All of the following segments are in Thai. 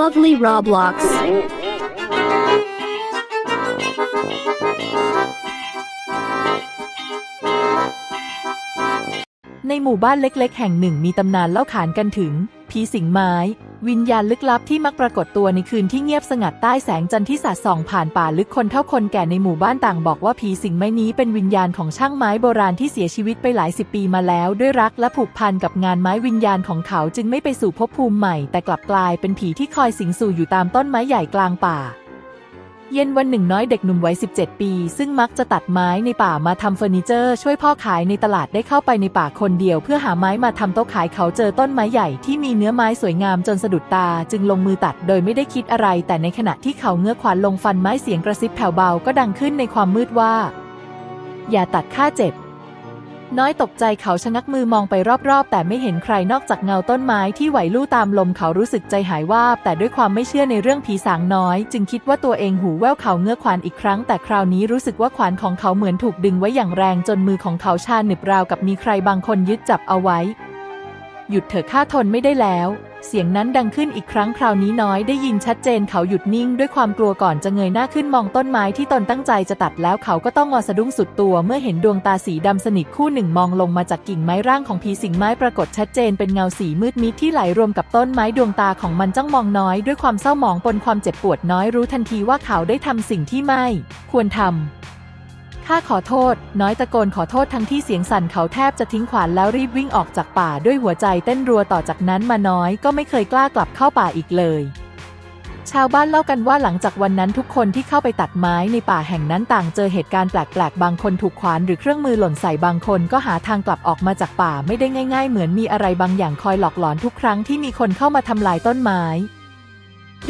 Lovely Roblox. ในหมู่บ้านเล็กๆ แห่งหนึ่งมีตำนานเล่าขานกันถึง ผีสิงไม้ วิญญาณลึกลับที่มักปรากฏตัวในคืนที่เงียบสงัดใต้แสงจันทร์ที่สาดส่องผ่านป่าลึกคนเท่าคนแก่ในหมู่บ้านต่างบอกว่าผีสิงไม้นี้เป็นวิญญาณของช่างไม้โบราณที่เสียชีวิตไปหลายสิบปีมาแล้ว ด้วยรักและผูกพันกับงานไม้วิญญาณของเขาจึงไม่ไปสู่ภพภูมิใหม่ แต่กลับกลายเป็นผีที่คอยสิงสู่อยู่ตามต้นไม้ใหญ่กลางป่า เย็นวันหนึ่งน้อยเด็กหนุ่มวัย 17 ปี ซึ่งมักจะตัดไม้ในป่ามาทำเฟอร์นิเจอร์ ช่วยพ่อขายในตลาดได้เข้าไปในป่าคนเดียว เพื่อหาไม้มาทำโต๊ะขายเขาเจอต้นไม้ใหญ่ที่มีเนื้อไม้สวยงามจนสะดุดตา จึงลงมือตัดโดยไม่ได้คิดอะไร แต่ในขณะที่เขาเงื้อขวานลงฟันไม้เสียงกระซิบแผ่วเบาก็ดังขึ้นในความมืดว่า อย่าตัดข้าเจ็บ น้อยตกใจเขาชะงักมือมองไปรอบๆ แต่ไม่เห็นใครนอกจากเงาต้นไม้ที่ไหวลู่ตามลมเขารู้สึกใจหายวาบแต่ด้วยความไม่เชื่อในเรื่องผีสางน้อย จึงคิดว่าตัวเองหูแว่วเขาเงื้อขวานอีกครั้ง แต่คราวนี้รู้สึกว่าขวานของเขาเหมือนถูกดึงไว้อย่างแรงจนมือของเขาชาหนึบราวกับมีใครบางคนยึดจับเอาไว้ หยุดเถอะข้าทนไม่ได้แล้ว เสียงนั้นดังขึ้นอีกครั้งคราวนี้น้อยได้ยินชัดเจนเขาหยุดนิ่งด้วยความกลัวก่อนจะเงยหน้าขึ้นมองต้นไม้ที่ตนตั้งใจจะตัดแล้วเขาก็ต้องงอสะดุ้งสุดตัว เมื่อเห็นดวงตาสีดำสนิทคู่หนึ่งมองลงมาจากกิ่งไม้ร่างของผีสิงไม้ปรากฏชัดเจนเป็นเงาสีมืดมิดที่ไหลรวมกับต้นไม้ดวงตาของมันจ้องมองน้อยด้วยความเศร้าหมองปนความเจ็บปวดน้อยรู้ทันทีว่าเขาได้ทำสิ่งที่ไม่ ควรทำ ข้าขอโทษ น้อยตะโกนขอโทษทั้งที่เสียงสั่นเขาแทบจะทิ้งขวานแล้วรีบวิ่งออกจากป่าด้วยหัวใจเต้นรัวต่อจากนั้นมาน้อยก็ไม่เคยกล้ากลับเข้าป่าอีกเลย ชาวบ้านเล่ากันว่าหลังจากวันนั้นทุกคนที่เข้าไปตัดไม้ในป่าแห่งนั้นต่างเจอเหตุการณ์แปลกๆ บางคนถูกขวานหรือเครื่องมือหล่นใส่บางคนก็หาทางกลับออกมาจากป่าไม่ได้ง่าย ๆ เหมือนมีอะไรบางอย่างคอยหลอกหลอนทุกครั้งที่มีคนเข้ามาทำลายต้นไม้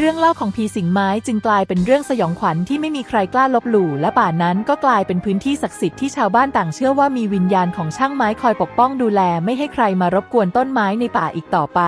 เรื่องเล่าของผีสิงไม้จึงกลายเป็นเรื่องสยองขวัญที่ไม่มีใครกล้าลบหลู่และป่านั้นก็กลายเป็นพื้นที่ศักดิ์สิทธิ์ที่ชาวบ้านต่างเชื่อว่ามีวิญญาณของช่างไม้คอยปกป้องดูแลไม่ให้ใครมารบกวนต้นไม้ในป่าอีกต่อไป